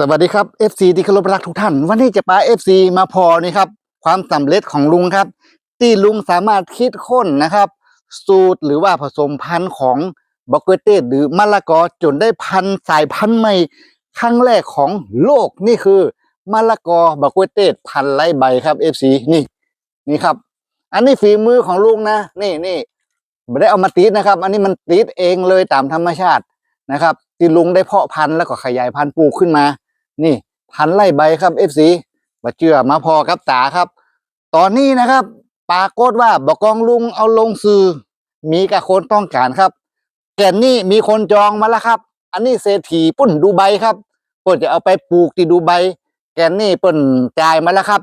สวัสดีครับ FC ที่เคารพรักทุกท่าน วันนี้จะพา FC มาพอนี่ครับ ความสำเร็จของลุงครับ ที่ลุงสามารถคิดค้นนะครับ สูตรหรือว่าผสมพันธุ์ของบอกเกอร์เตสหรือมะละกอจนได้พันธุ์สายพันธุ์ใหม่ครั้งแรกของโลกนี่คือมะละกอบอกเกอร์เตสพันธุ์ไร้ใบครับ FC นี่นี่ครับ อันนี้ฝีมือของลุงนะ นี่นี่ไม่ได้เอามาติดนะครับ อันนี้มันติดเองเลยตามธรรมชาตินะครับ ที่ลุงได้เพาะพันธุ์แล้วก็ขยายพันธุ์ปลูกขึ้นมา นี่พันไล่ใบครับ FC มาเชื่อมาพอครับตาครับ ตอนนี้นะครับปรากฏว่าบอกองลุงเอาลงสื่อมีกับคนต้องการครับ แก่นนี่มีคนจองมาแล้วครับ อันนี้เศรษฐีปุ่นดูไบครับเปิ่นจะเอาไปปลูกที่ดูไบแก่นนี่เปิ่นจ่ายมาแล้วครับ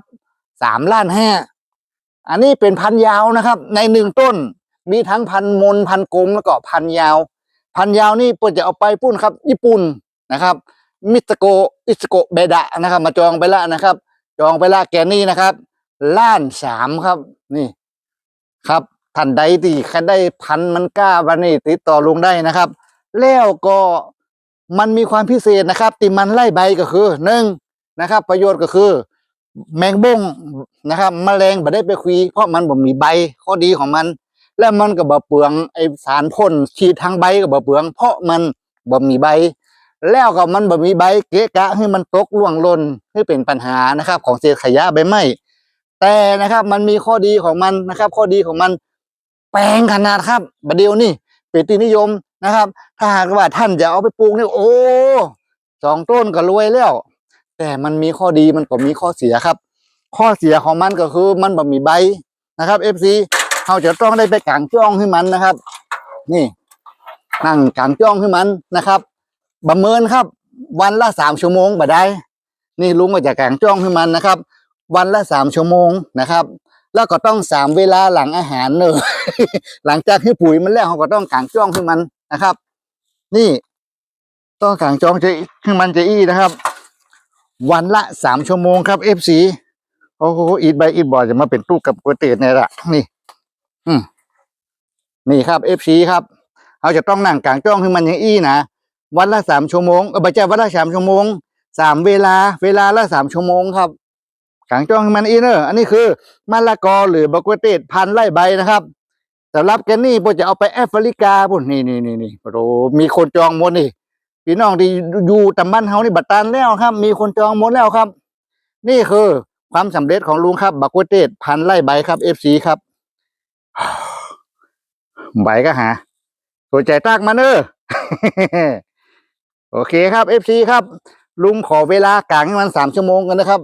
สามล้านห้าอันนี้เป็นพันยาวนะครับ ในหนึ่งต้น มีทั้งพันมนพันกลมแล้วก็พันยาว พันยาวนี่เปิ่นจะเอาไปปุ้นครับ ญี่ปุ่นนะครับ มิสโกอิสโกเบดะนะครับ มาจองไปแล้วนะครับ จองไปและแกนี่นะครับ ล้านสามครับนี่ครับท่านใดที่ใครได้พันมันกล้าวันนี้ติดต่อลุงได้นะครับ แล้วก็มันมีความพิเศษนะครับ ติมันไล่ใบก็คือหนึ่งนะครับ ประโยชน์ก็คือ แมงบ้งนะครับแมลงบ่ได้ไปคุย เพราะมันบ่มีใบข้อดีของมัน และมันก็บ่เปลืองไอสารพ่นฉีดทางใบก็บ่เปลือง เพราะมันบ่มีใบ แล้วก็มันบ่มีใบเกะกะให้มันตกล่วงหล่นให้เป็นปัญหานะครับ ของเศษขยะใบไม้แต่นะครับ มันมีข้อดีของมันนะครับ ข้อดีของมัน แปลงขนาดครับบเดียวนี่เป็นที่นิยมนะครับ ถ้าหากว่าท่านจะเอาไปปลูกนี่โอ้สองต้นก็รวยแล้ว แต่มันมีข้อดีมันก็มีข้อเสียครับ ข้อเสียของมันก็คือมันบ่มีใบนะครับ FC เราจะต้องได้ไปกางจ้องให้มันนะครับ นี่นั่งกางจ้องให้มันนะครับ ประเมินครับ วันละสามชั่วโมงบ่ได้ นี่ลุงก็จะกางจ้องให้มันนะครับ วันละสามชั่วโมงนะครับ แล้วก็ต้องสามเวลาหลังอาหารเนอะหลังจากที่ปุ๋ยมันแล้วเขาก็ต้องกางจ้องให้มันนะครับ นี่ต้องกางจ้องจะให้มันจะอี้นะครับ วันละสามชั่วโมงครับเอฟซีโอ้โหอีทใบอีทบอร์ดจะมาเป็นตู้กับก๋วยเตี๋ยวเนี่ยละนี่ อืมนี่ครับเอฟซีครับเขาจะต้องนั่งกางจ้องให้มันอย่างอี้นะ วันละสามชั่วโมงเออไม่ใช่วันละสามชั่วโมงสามเวลา เวลาละสามชั่วโมงครับกางจ้องมันอีเนอร์อันนี้คือมะละกอหรือบะกวเตดพันไล่ใบนะครับสำหรับแกนี่พวกจะเอาไปแอฟริกาพุ่นนี่นี่นี่นี่โอ้มีคนจองหมดนี่พี่น้องที่อยู่ตำบ้านเฮานี่บัตรตานแล้วครับ มีคนจองหมดแล้วครับ นี่คือความสำเร็จของลุงครับ บักกวเตดพันไล่ใบครับเอฟซีครับใบก็หาสนใจตากมาเนอะ โอเคครับ FC ครับ ลุงขอเวลากางให้มันสามชั่วโมงกันนะครับ